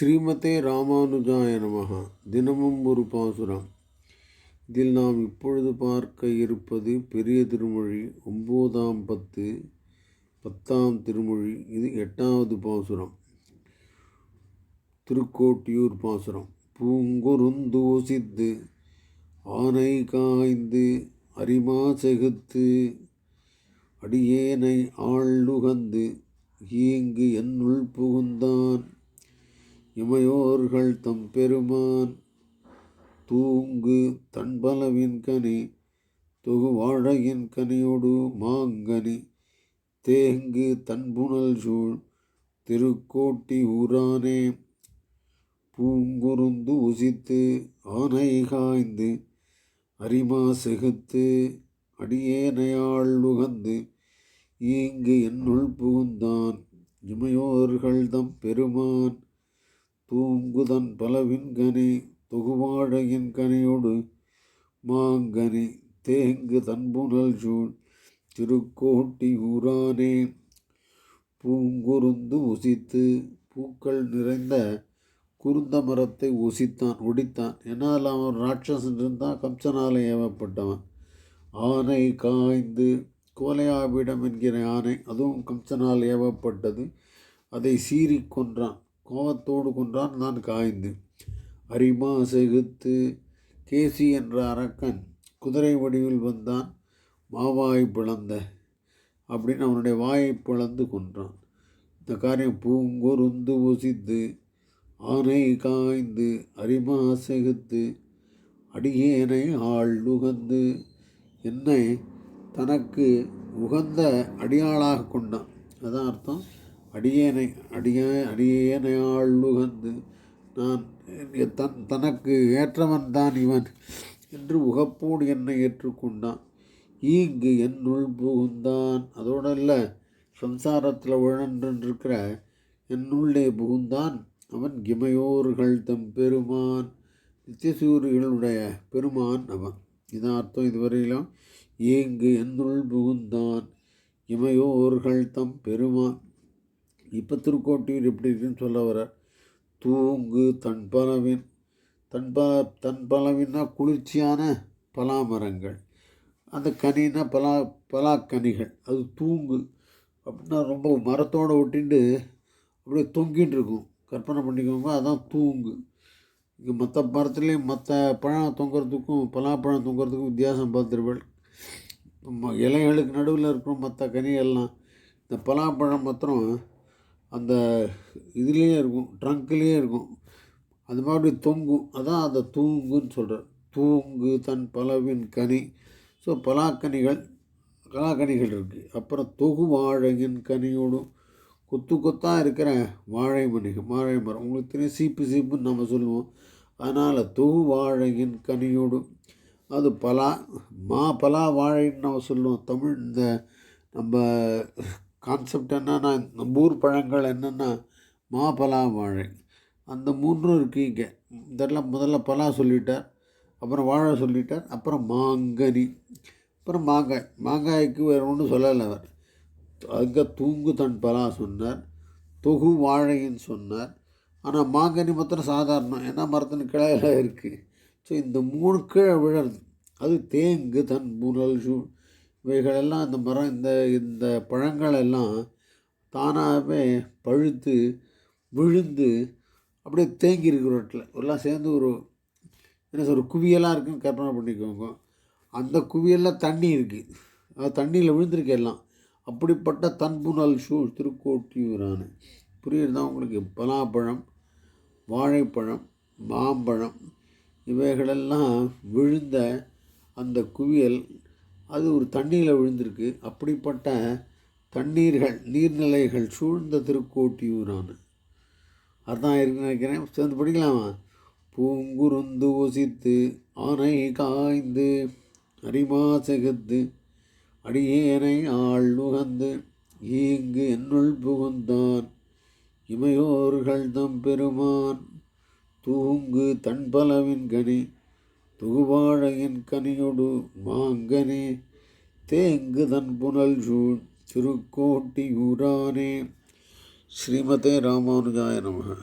ஸ்ரீமதே ராமானுஜாய நமகா தினமும் ஒரு பாசுரம். இதில் நாம் இப்பொழுது பார்க்க இருப்பது பெரிய திருமொழி ஒம்போதாம் பத்து பத்தாம் திருமொழி. இது எட்டாவது பாசுரம். திருக்கோட்டியூர் பாசுரம். பூங்குருந்தூசித்து ஆனை காய்ந்து அரிமா செகுத்து அடியேனை ஆள் நுகந்து ஈங்கு என்னுள் புகுந்தான். இமையோர்கள் தம் பெருமான் தூங்கு தன்பலவின் கனி தொகு வாழையின் மாங்கனி தேங்கு தன்புணல் சூழ் திருக்கோட்டி ஊரானே. பூங்குருந்து உசித்து ஆனை காய்ந்து அரிமா செகுத்து அடியேனையாள் உகந்து ஈங்கு என்னுள் புகுந்தான். இமையோர்கள் தம் பெருமான் தூங்குதன் பலவின்கனி தொகுவாழையின் கனியோடு மாங்கனி தேங்கு தன்புணல் சூழ் திருக்கோட்டி ஊரானே பூங்குருந்து உசித்து பூக்கள் நிறைந்த குருந்த மரத்தை உசித்தான் ஒடித்தான். என்னால் அவன் ராட்சசன் இருந்தான் கம்சனால் ஏவப்பட்டவன். ஆனை காய்ந்து கோலையாவிடம் என்கிற ஆனை அதுவும் கம்சனால் ஏவப்பட்டது. அதை சீறி கொன்றான். கோபத்தோடு கொன்றான் நான் காய்ந்து. அரிமா செகுத்து கேசி என்ற அரக்கன் குதிரை வடிவில் வந்தான். மாவாய் பிளந்த அப்படின்னு அவனுடைய வாயை பிளந்து கொன்றான். இந்த காரியம் பூங்கொருந்து உசித்து ஆனை காய்ந்து அரிமா செகுத்து அடியேனை ஆள் நுகந்து என்னை தனக்கு உகந்த அடியாளாக கொண்டான். அதான் அர்த்தம். அடியேனை அடிய அடியேனையாள் நுகந்து நான் தன் தனக்கு ஏற்றவன் தான் இவன் என்று உகப்போடு என்னை ஏற்றுக்கொண்டான். ஈங்கு என்னுள் புகுந்தான். அதோடு இல்லை சம்சாரத்தில் உழன்றிருக்கிற என்னுள்ளே புகுந்தான். அவன் கிமையோர்கள் தம் பெருமான் நித்தியசூரிகளுடைய பெருமான் அவன். இதான் அர்த்தம் இதுவரையிலும். ஏங்கு என்னுள் புகுந்தான். இமையோர்கள் தம் பெருமான். இப்போ திருக்கோட்டியூர் எப்படி இருக்குன்னு சொல்ல வர தூங்கு தன் பலவின் தன் ப தன் பலவின்னா குளிர்ச்சியான பலாமரங்கள். அந்த கனின்னா பலா பலாக்கனிகள். அது தூங்கு. அப்படின்னா ரொம்ப மரத்தோடு ஒட்டிண்டு அப்படியே தொங்கின்னு இருக்கும். கற்பனை பண்ணிக்கோங்க அதான் தூங்கு. இங்கே மற்ற மரத்துலேயும் மற்ற பழம் தொங்குறதுக்கும் பலாப்பழம் தொங்குறதுக்கும் வித்தியாசம் பார்த்துருவள் இலைகளுக்கு நடுவில் இருக்கிற மற்ற கனியெல்லாம் இந்த பலாப்பழம் மாத்திரம் அந்த இதுலேயே இருக்கும் ட்ரங்க்லேயே இருக்கும். அது மாதிரி தொங்கும் அதான் அந்த தூங்குன்னு சொல்கிறார் தூங்கு தன் பலவின் கனி. ஸோ பலாக்கனிகள் கலாக்கனிகள் இருக்குது அப்புறம் தொகு வாழையின் கனியோடும் கொத்து கொத்தாக இருக்கிற வாழை மணிகள் வாழை மரம். உங்களுக்கு தெரியும் சீப்பு சீப்புன்னு நம்ம சொல்லுவோம். அதனால் தொகு வாழையின் கனியோடும் அது பலா மா பலா வாழைன்னு நம்ம சொல்லுவோம். தமிழ் இந்த நம்ம கான்செப்ட் என்னென்னா நம்ம ஊர் பழங்கள் என்னென்னா மாப்பலா வாழை அந்த மூன்றும் இருக்குது இங்கே. இதெல்லாம் முதல்ல பலா சொல்லிட்டார் அப்புறம் வாழை சொல்லிட்டார் அப்புறம் மாங்கனி. அப்புறம் மாங்காய். மாங்காய்க்கு வேறு ஒன்றும் சொல்லலை அவர். அங்கே தூங்கு தன் பலா சொன்னார் தொகு வாழைன்னு சொன்னார். ஆனால் மாங்கனி மாத்திரம் சாதாரணம். ஏன்னா மரத்தின் கிளையில இருக்குது ஸோ இந்த மூணு கீழே விழருது அது தேங்கு தன் புனல் சூழ் இவைகளெல்லாம் இந்த மரம் இந்த இந்த பழங்கள் எல்லாம் தானாகவே பழுத்து விழுந்து அப்படியே தேங்கி இருக்கிற இடத்துல. எல்லாம் சேர்ந்து ஒரு என்ன சொல்ற குவியலாக இருக்குன்னு கற்பனை பண்ணிக்கோங்க. அந்த குவியெல்லாம் தண்ணி இருக்குது அது தண்ணியில் விழுந்திருக்கு எல்லாம். அப்படிப்பட்ட தன்புணல் ஷூ திருக்கோட்டியூரான. புரியுறதா உங்களுக்கு? பலாப்பழம் வாழைப்பழம் மாம்பழம் இவைகளெல்லாம் விழுந்த அந்த குவியல் அது ஒரு தண்ணியில் விழுந்திருக்கு. அப்படிப்பட்ட தண்ணீர்கள் நீர்நிலைகள் சூழ்ந்த திருக்கோட்டியூரான அதான் இருக்குன்னு நினைக்கிறேன். சேர்ந்து படிக்கலாமா? பூங்குருந்து ஒசித்து ஆனை காய்ந்து அரிமா செகுத்து அடியேனை ஆள் நுகந்து ஈங்கு என்னுள் புகுந்தான் இமையோர்கள் தம் பெருமான் தூங்கு தன்பலவின் கனி. புகுவாழையின் கனியொடு மாங்கனே தேங்கு தன் புனல் சூழ் திருக்கோட்டி ஊரானே ஸ்ரீமதே ராமானுஜாய நமக.